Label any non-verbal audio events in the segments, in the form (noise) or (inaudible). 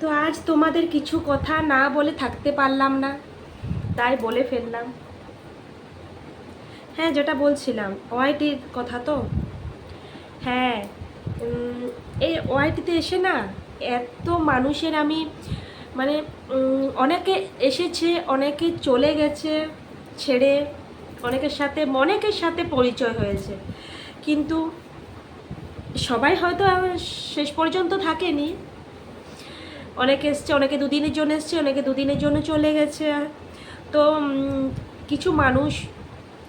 তো আজ তোমাদের কিছু কথা না বলে থাকতে পারলাম না। তাই বলে ফেললাম। হ্যাঁ যেটা বলছিলাম, ওয়াইটির কথা তো? হ্যাঁ এই ওয়াইটিতে এসে না এত মানুষের আমি মানে অনেকে এসেছে, অনেকে চলে গেছে, ছেড়ে, অনেকের সাথে অনেকের সাথে পরিচয় হয়েছে। কিন্তু সবাই হয়তো শেষ পর্যন্ত থাকেনি। অনেকে এসছে, অনেকে দুদিনের জন্য এসছে, অনেকে দুদিনের জন্য চলে গেছে। তো কিছু মানুষ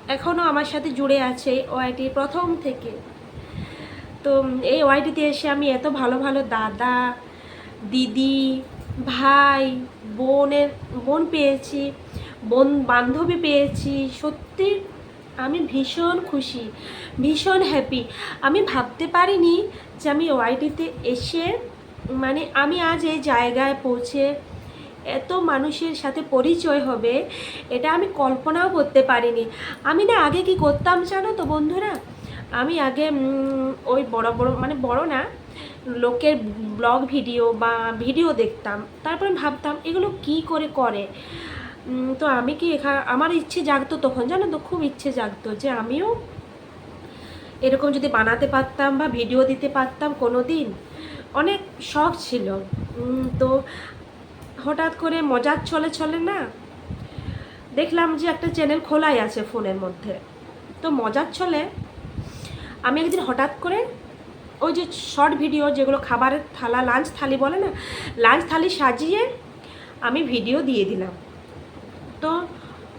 এখনও আমার সাথে জুড়ে আছে ওআইটি প্রথম থেকে। তো এই ওআইটিতে এসে আমি এত ভালো ভালো দাদা, দিদি, ভাই, বোনের, বোন পেয়েছি, বোন, বান্ধবী পেয়েছি, সত্যি আমি ভীষণ খুশি, ভীষণ হ্যাপি আমি ভাবতে পারিনি যে আমি ওআইটিতে এসে মানে আমি আজ এই জায়গায় পৌঁছে এত মানুষের সাথে পরিচয় হবে, এটা আমি কল্পনাও করতে পারিনি। আমি না আগে কি করতাম জানো তো বন্ধুরা? আমি আগে ওই বড় বড় মানে বড় না, লোকের ব্লগ ভিডিও বা ভিডিও দেখতাম। তারপরে ভাবতাম, এগুলো কি করে করে? তো আমি কি এখা, আমার ইচ্ছে জাগতো তখন, জানো তো, খুব ইচ্ছে জাগতো যে আমিও এরকম যদি বানাতে পারতাম বা ভিডিও দিতে পারতাম কোনো দিন অনেক শখ ছিল। তো হঠাৎ করে মজার চলে চলে না দেখলাম যে একটা চ্যানেল খোলাই আছে ফোনের মধ্যে। তো মজার চলে আমি একদিন হঠাৎ করে ওই যে শর্ট ভিডিও যেগুলো খাবারের থালা লাঞ্চ থালি বলে না লাঞ্চ থালি সাজিয়ে আমি ভিডিও দিয়ে দিলাম। তো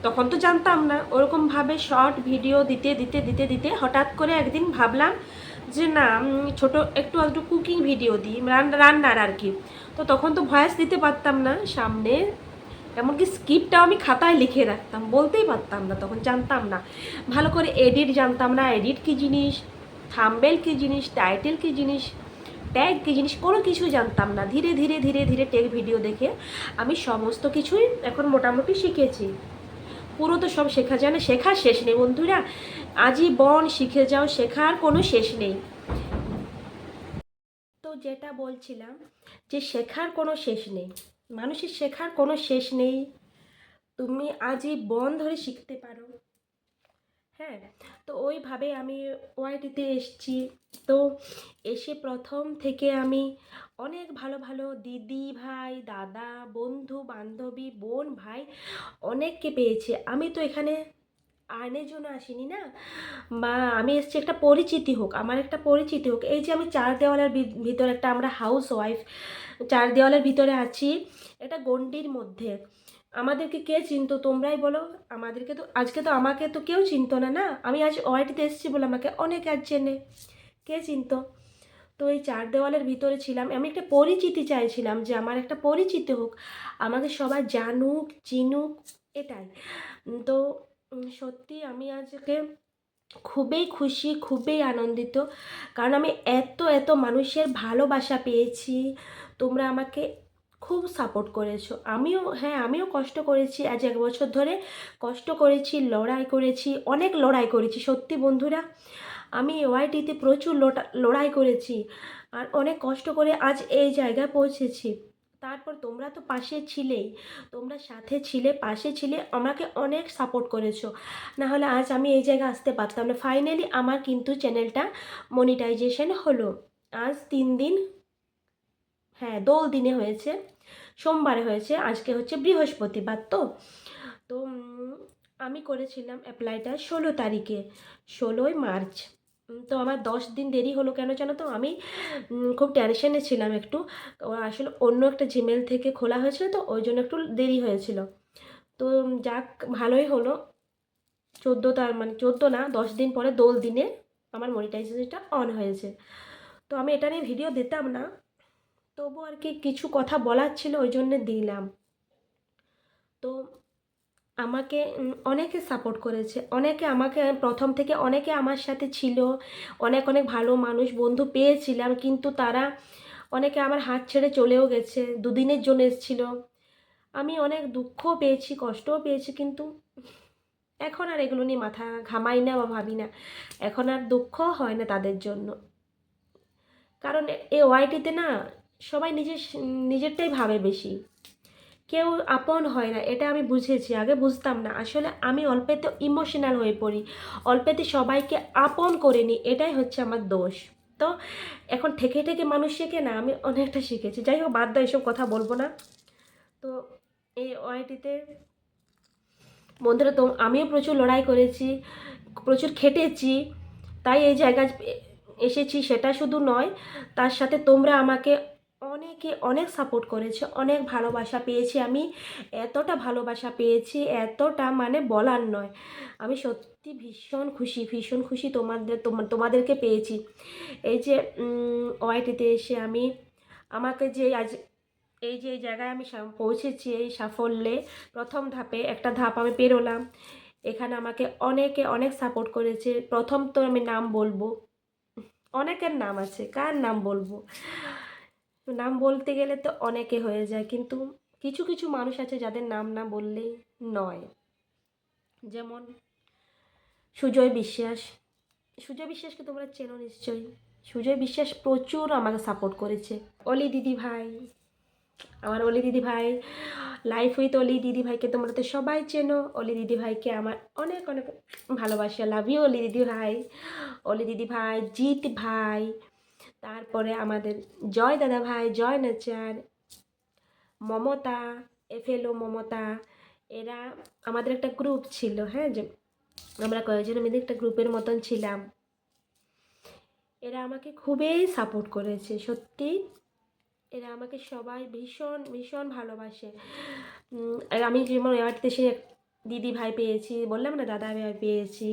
তখন তো জানতাম না, ওরকমভাবে শর্ট ভিডিও দিতে দিতে দিতে দিতে হঠাৎ করে একদিন ভাবলাম যে না ছোট, একটু একটু কুকিং ভিডিও দিই, রান- রান্নার আর কি। তো তখন তো ভয়েস দিতে পারতাম না সামনে। এমনকি স্ক্রিপ্টটাও আমি খাতায় লিখে রাখতাম, বলতেই পারতাম না, তখন জানতাম না। ভালো করে এডিট জানতাম না এডিট কী জিনিস থাম্বেল কী জিনিস টাইটেল কী জিনিস ট্যাগ কী জিনিস, কোনো কিছু জানতাম না। ধীরে ধীরে ধীরে ধীরে টেক ভিডিও দেখে আমি সমস্ত কিছুই এখন মোটামুটি শিখেছি। পুরো তো সব শেখা যায় না, শেখার শেষ নেই বন্ধুরা। আজই বন শিখে যাও, শেখার কোনো শেষ নেই। তো যেটা বলছিলাম যে শেখার কোনো শেষ নেই, মানুষের শেখার কোনো শেষ নেই। তুমি আজই বন ধরে শিখতে পারো। হ্যাঁ তো ওইভাবে আমি ওয়াইটিতে এসছি। তো এসে প্রথম থেকে আমি অনেক ভালো ভালো দিদি ভাই, দাদা, বন্ধু, বান্ধবী, বোন, ভাই অনেককে পেয়েছি। আমি তো এখানে আর্নের জন্য আসিনি না? বা আমি এসেছি একটা পরিচিতি হোক, আমার একটা পরিচিতি হোক। এই যে আমি চার দেওয়ালের ভিতরে একটা আমরা হাউস ওয়াইফ চার দেওয়ালের ভিতরে আছি, এটা গণ্ডির মধ্যে। আমাদেরকে কে চিনতো? তোমরাই বলো। আমাদেরকে তো আজকে তো আমাকে তো কেউ চিনতো না না? আমি আজ ওয়াইটিতে এসেছি বলে আমাকে অনেক আজ চেনে কে চিনতো? তো এই চার দেওয়ালের ভিতরে ছিলাম। আমি একটা পরিচিতি চাইছিলাম যে আমার একটা পরিচিতি হোক। আমাকে সবাই জানুক, চিনুক, এটাই। তো সত্যি আমি আজকে খুবই খুশি, খুবই আনন্দিত। কারণ আমি এত এত মানুষের ভালোবাসা পেয়েছি। তোমরা আমাকে খুব সাপোর্ট করেছ। আমিও হ্যাঁ আমিও কষ্ট করেছি। আজ এক বছর ধরে কষ্ট করেছি, লড়াই করেছি, অনেক লড়াই করেছি। সত্যি বন্ধুরা, আমি ওয়াইটিতে প্রচুর লড়াই করেছি আর অনেক কষ্ট করে আজ এই জায়গায় পৌঁছেছি। তারপর তোমরা তো পাশে ছিলেই, তোমরা সাথে ছিলে, পাশে ছিলে, আমাকে অনেক সাপোর্ট করেছ। না হলে আজ আমি এই জায়গায় আসতে পারতাম না। ফাইনালি আমার কিন্তু চ্যানেলটা মনিটাইজেশন হলো। আজ তিন দিন হ্যাঁ দোল দিনে হয়েছে, সোমবারে হয়েছে, আজকে হচ্ছে বৃহস্পতিবার তো। তো আমি করেছিলাম অ্যাপ্লাইটা ষোলো তারিখে, ষোলোই মার্চ। তো আমার দশ দিন দেরি হলো কেন জানো তো? আমি খুব টেনশনে ছিলাম একটু। আসলে অন্য একটা জিমেল থেকে খোলা হয়েছিল তো, ওই জন্য একটু দেরি হয়েছিল। তো যাক, ভালোই হলো। চোদ্দ তার মানে চোদ্দ না, দশ দিন পরে দোল দিনে আমার মনিটাইজেশনটা অন হয়েছে। তো আমি এটা নিয়ে ভিডিও দিতাম না। তবু আর কি কিছু কথা বলার ছিল, ওই জন্য দিলাম। তো আমাকে অনেকে সাপোর্ট করেছে। অনেকে আমাকে, প্রথম থেকে অনেকে আমার সাথে ছিল। অনেক অনেক ভালো মানুষ, বন্ধু পেয়েছিলাম, কিন্তু তারা অনেকে আমার হাত ছেড়ে চলেও গেছে, দুদিনের জন্য এসেছিল। আমি অনেক দুঃখও পেয়েছি, কষ্টও পেয়েছি, কিন্তু এখন আর এগুলো নিয়ে মাথা ঘামাই না বা ভাবি না। এখন আর দুঃখ হয় না তাদের জন্য। কারণ এ ওয়াইটিতে না সবাই নিজের নিজেরটাই ভাবে বেশি। কেউ আপন হয় না, এটা আমি বুঝেছি, আগে বুঝতাম না। আসলে আমি অল্পেতে ইমোশনাল হয়ে পড়ি, অল্পেতে সবাইকে আপন করে নিই, এটাই হচ্ছে আমার দোষ। তো এখন ঠেকে ঠেকে মানুষ শেখে না, আমি অনেকটা শিখেছি। যাই হোক, বাদ দাও, এসব কথা বলব না। তো এই ওয়াইটিতে বন্ধুরা, তো আমিও প্রচুর লড়াই করেছি, প্রচুর খেটেছি, তাই এই জায়গায় এসেছি, সেটা শুধু নয়, তার সাথে তোমরা আমাকে অনেকে অনেক সাপোর্ট করেছে, অনেক ভালোবাসা পেয়েছি আমি। এতটা ভালোবাসা পেয়েছি, এতটা মানে বলার নয়। আমি সত্যি ভীষণ খুশি ভীষণ খুশি তোমাদের, তোমা- তোমাদেরকে পেয়েছি। এই যে ওয়াইটিতে এসে আমি আমাকে যে আজ, এই যে, এই জায়গায় আমি পৌঁছেছি এই সাফল্যে, প্রথম ধাপে একটা ধাপ আমি পেরোলাম। এখানে আমাকে অনেকে অনেক সাপোর্ট করেছে। প্রথম তো আমি নাম বলব। অনেকের নাম আছে, কার নাম বলব? নাম বলতে গেলে তো অনেকে হয়ে যায়, কিন্তু কিছু কিছু মানুষ আছে যাদের নাম না বললেই নয়। যেমন সুজয় বিশ্বাস। সুজয় বিশ্বাসকে তোমরা চেনো নিশ্চয়ই। সুজয় বিশ্বাস প্রচুর আমাকে সাপোর্ট করেছে। অলি দিদি ভাই, আমার অলি দিদি ভাই লাইফ উইথ অলি দিদি ভাইকে তোমরা তো সবাই চেনো। অলি দিদি ভাইকে আমার অনেক অনেক ভালোবাসা। লাভ ইউ অলি দিদি ভাই। অলি দিদি ভাই, জিৎ ভাই তারপরে আমাদের জয় দাদা ভাই, জয় নাচার, মমতা এফএলও মমতা, এরা আমাদের একটা গ্রুপ ছিল হ্যাঁ যে আমরা কয়েকজন মিলে একটা গ্রুপের মতন ছিলাম। এরা আমাকে খুবই সাপোর্ট করেছে, সত্যি। এরা আমাকে সবাই ভীষণ ভীষণ ভালোবাসে। আমি যেমন সে দিদি ভাই পেয়েছি, বললাম না দাদা ভাই পেয়েছি।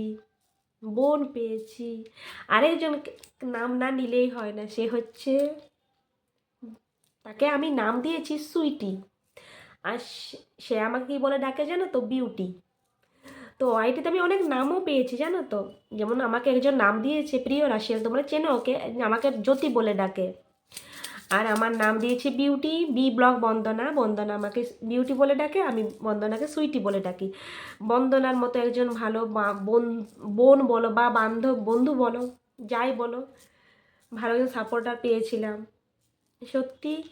বোন পেয়েছি। আরেকজন নাম না নিলেই হয় না, সে হচ্ছে তাকে আমি নাম দিয়েছি সুইটি। আর সে- আমাকে কি বলে ডাকে জানো তো, বিউটি। তো আইটিতে আমি অনেক নামও পেয়েছি, জানো তো। যেমন আমাকে একজন নাম দিয়েছে প্রিয় রাশিয়াল তোমরা চেনো ওকে, আমাকে জ্যোতি বলে ডাকে। আর আমার নাম দিয়েছি Beauty, B block Bandana. Bandana আমাকে বিউটি বলে ডাকে, আমি বন্দনাকে সুইটি বলে ডাকি। বন্দনার মতো একজন ভালো বোন বোন বলো বা বান্ধব, বন্ধু বলো, যাই বলো, ভালো একজন সাপোর্টার পেয়েছিলাম। সত্যি,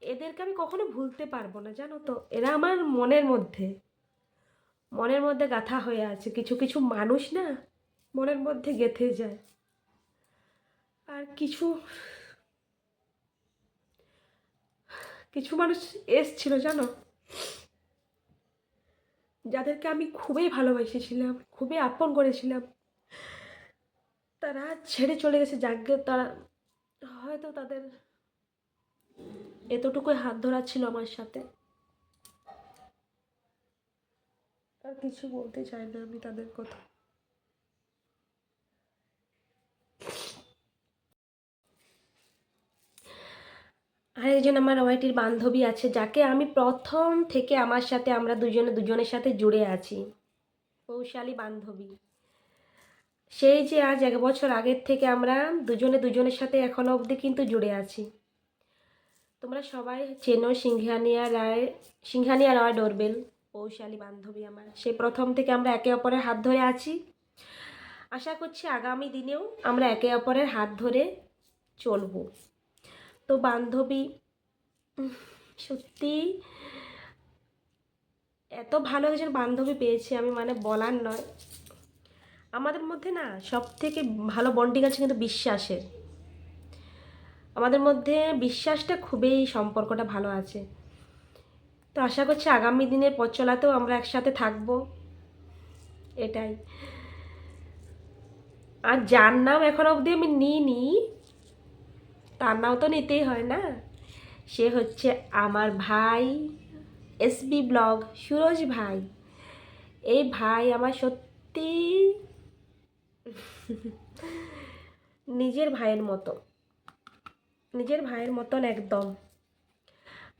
এদেরকে আমি কখনো ভুলতে পারব না, জানো তো? এরা আমার মনের মধ্যে। মনের মধ্যে গাথা হয়ে আছে। কিছু কিছু মানুষ না মনের মধ্যে গেঁথে যায়। আর কিছু কিছু মানুষ এসছিল, জানো? যাদেরকে আমি খুবই ভালোবেসেছিলাম, খুবই আপন করেছিলাম। তারা ছেড়ে চলে গেছে, যাকে তারা হয়তো তাদের এতটুকুই হাত ধরা ছিল আমার সাথে। আর কিছু বলতে চাই না আমি তাদের কথা। আর একজন আমার ওয়াইটির বান্ধবী আছে, যাকে আমি প্রথম থেকে আমার সাথে আমরা দুজনে দুজনের সাথে জুড়ে আছি। পৌশালী বান্ধবী। সেই যে আজ এক বছর আগের থেকে আমরা দুজনে দুজনের সাথে এখনও অবধি কিন্তু জুড়ে আছি। তোমরা সবাই চেনো সিংহানিয়া রায়, সিংহানিয়া রয় ডোরবেল পৌশালী বান্ধবী আমার। সেই প্রথম থেকে আমরা একে অপরের হাত ধরে আছি। আশা করছি আগামী দিনেও আমরা একে অপরের হাত ধরে চলবো। তো বান্ধবী। সত্যি এত ভালো একজন বান্ধবী পেয়েছি আমি মানে বলার নয়। আমাদের মধ্যে না সব থেকে ভালো বন্ডিং আছে কিন্তু বিশ্বাসের। আমাদের মধ্যে বিশ্বাসটা খুবই, সম্পর্কটা ভালো আছে। তো আশা করছি আগামী দিনের পথ চলাতেও আমরা একসাথে থাকব। এটাই। আর যার নাম এখন অবধি আমি নিই নিইনি। তার তো নিতেই হয় না? সে হচ্ছে আমার ভাই এসবি ব্লগ, সুরজ ভাই। এই ভাই আমার সত্যি (laughs) নিজের ভাইয়ের মতো। নিজের ভাইয়ের মতন একদম।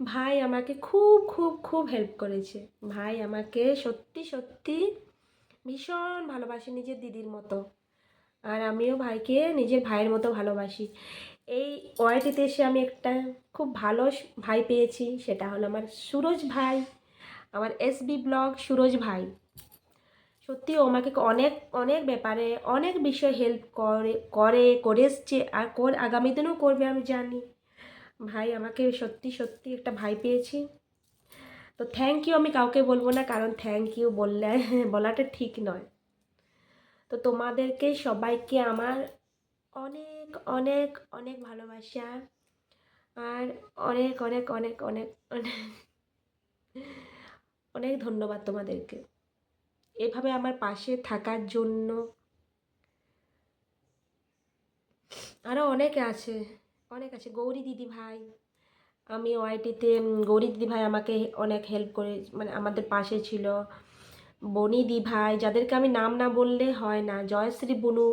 ভাই আমাকে খুব খুব খুব হেল্প করেছে। ভাই আমাকে সত্যি সত্যি ভীষণ ভালোবাসে নিজের দিদির মতো। আর আমিও ভাইকে নিজের ভাইয়ের মতো ভালোবাসি। এই ওয়াইটিতে এসে আমি একটা খুব ভালো ভাই পেয়েছি, সেটা হলো আমার সুরজ ভাই, আমার এসবি ব্লগ সুরজ ভাই। সত্যি ও আমাকে অনেক অনেক ব্যাপারে অনেক বিষয় হেল্প করে করে করে এসছে আর কর, আগামী দিনেও করবে আমি জানি। ভাই আমাকে সত্যি সত্যি একটা ভাই পেয়েছি। তো থ্যাংক ইউ আমি কাউকে বলব না, কারণ থ্যাংক ইউ বললে, (laughs) বলাটা ঠিক নয়। তো তোমাদেরকে সবাইকে আমার অনেক অনেক অনেক ভালোবাসা আর অনেক অনেক অনেক অনেক অনেক অনেক ধন্যবাদ তোমাদেরকে। এভাবে আমার পাশে থাকার জন্য। আরও অনেকে আছে, অনেক আছে। গৌরী দিদি ভাই, আমি ওআইটিতে গৌরী দিদি ভাই আমাকে অনেক হেল্প করে মানে আমাদের পাশে ছিল। বনি ভাই, যাদেরকে আমি নাম না বললে হয় না। জয়শ্রী বুনু,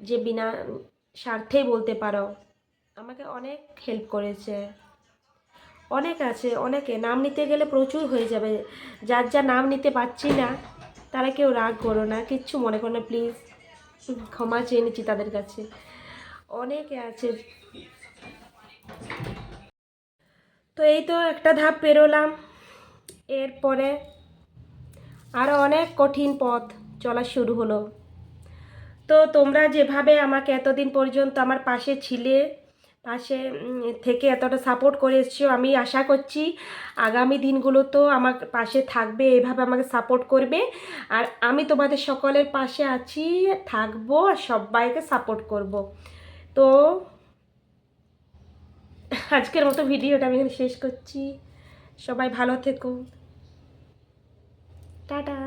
যে বিনা স্বার্থেই বলতে পারো। আমাকে অনেক হেল্প করেছে। অনেক আছে, অনেকে। নাম নিতে গেলে প্রচুর হয়ে যাবে। যার যা নাম নিতে পারছি না, তারা কেউ রাগ করো না, কিচ্ছু মনে করো না প্লিজ ক্ষমা চেয়ে নিচ্ছি তাদের কাছে। অনেকে আছে। তো এই তো একটা ধাপ পেরোলাম। এরপরে আরও অনেক কঠিন পথ চলা শুরু হলো। তো তোমরা যেভাবে আমাকে এতদিন পর্যন্ত আমার পাশে ছিলে, পাশে থেকে এতটা সাপোর্ট করে এসছো, আমি আশা করছি আগামী দিনগুলোতেও আমার পাশে থাকবে, এভাবে আমাকে সাপোর্ট করবে। আর আমি তোমাদের সকলের পাশে আছি, থাকব আর সবাইকে সাপোর্ট করব। তো আজকের মতো ভিডিওটা আমি এখানে শেষ করছি। সবাই ভালো থেকো। টাটা।